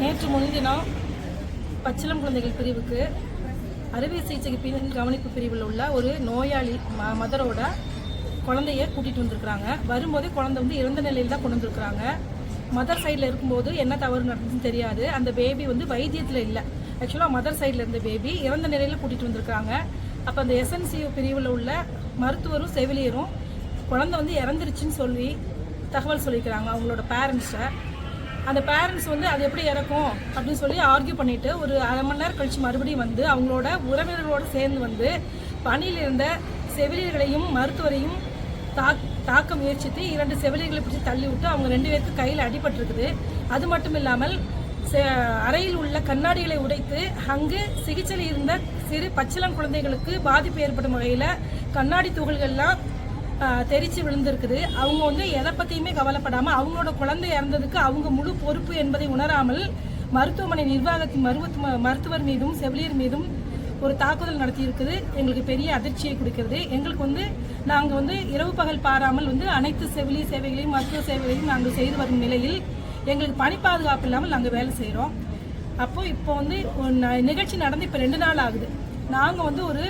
நேற்று முன்தினம் பச்சிளம் குழந்தைகள் பிரிவுக்கு அறுவை சிகிச்சைக்கு பின் கவனிப்பு பிரிவில் உள்ள ஒரு நோயாளி ம மதரோட குழந்தைய கூட்டிகிட்டு வந்திருக்கிறாங்க. வரும்போதே குழந்தை வந்து இறந்த நிலையில் தான் கொண்டு வந்திருக்கிறாங்க. மதர் சைடில் இருக்கும்போது என்ன தவறு நடந்துச்சுன்னு தெரியாது. அந்த பேபி வந்து வைத்தியத்தில் இல்லை. ஆக்சுவலாக மதர் சைடில் இருந்த பேபி இறந்த நிலையில் கூட்டிகிட்டு வந்திருக்கிறாங்க. அப்போ அந்த எஸ்என்சி பிரிவில் உள்ள மருத்துவரும் செவிலியரும் குழந்தை வந்து இறந்துருச்சுன்னு சொல்லி தகவல் சொல்லிக்கிறாங்க அவங்களோட பேரண்ட்ஸை அந்த பேரண்ட்ஸ் வந்து அது எப்படி இறக்கும் அப்படின்னு சொல்லி ஆர்கியூ பண்ணிட்டு ஒரு அரை மணி நேரம் கழிச்சு மறுபடியும் வந்து அவங்களோட உறவினர்களோடு சேர்ந்து வந்து பணியில் இருந்த செவிலியர்களையும் மருத்துவரையும் தாக் தாக்க முயற்சித்து இரண்டு செவிலியர்களை பிடிச்சி தள்ளி விட்டு அவங்க ரெண்டு பேருக்கு கையில் அடிபட்டிருக்குது. அது மட்டும் இல்லாமல் அறையில் உள்ள கண்ணாடிகளை உடைத்து அங்கு சிகிச்சையில் இருந்த சிறு பச்சிளம் குழந்தைகளுக்கு பாதிப்பு ஏற்படும் வகையில் கண்ணாடி துகள்கள்லாம் தெரிச்சு விழுந்திருக்குது. அவங்க வந்து எதை பத்தியுமே கவலைப்படாம அவங்களோட குழந்தை இறந்ததுக்கு அவங்க முழு பொறுப்பு என்பதை உணராமல் மருத்துவமனை நிர்வாகத்தின் மருத்துவ மருத்துவர் மீதும் செவிலியர் மீதும் ஒரு தாக்குதல் நடத்தியிருக்குது. எங்களுக்கு பெரிய அதிர்ச்சியை கொடுக்கிறது. எங்களுக்கு வந்து நாங்கள் வந்து இரவு பகல் பாராமல் வந்து அனைத்து செவிலி சேவைகளையும் மருத்துவ சேவைகளையும் நாங்கள் செய்து வரும் நிலையில் எங்களுக்கு பணி பாதுகாப்பு இல்லாமல் நாங்கள் வேலை செய்கிறோம் அப்போது இப்போ வந்து ந- நிகழ்ச்சி நடந்து இப்போ ரெண்டு நாள் ஆகுது. நாங்கள் வந்து ஒரு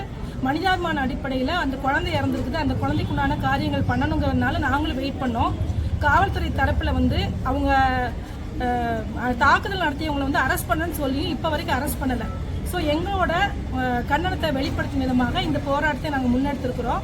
மனிதாபிமான அடிப்படையில் அந்த குழந்தை இறந்துருக்குது. அந்த குழந்தைக்குண்டான காரியங்கள் பண்ணணுங்கிறதுனால நாங்களும் வெயிட் பண்ணோம். காவல்துறை தரப்பில் வந்து அவங்க தாக்குதல் நடத்தியவங்களை வந்து அரெஸ்ட் பண்ணணும்னு சொல்லி இப்போ வரைக்கும் அரெஸ்ட் பண்ணலை. ஸோ எங்களோட கன்னடத்தை கண்டனத்தை வெளிப்படுத்தும் விதமாக இந்த போராட்டத்தை நாங்கள் முன்னெடுத்திருக்கிறோம்.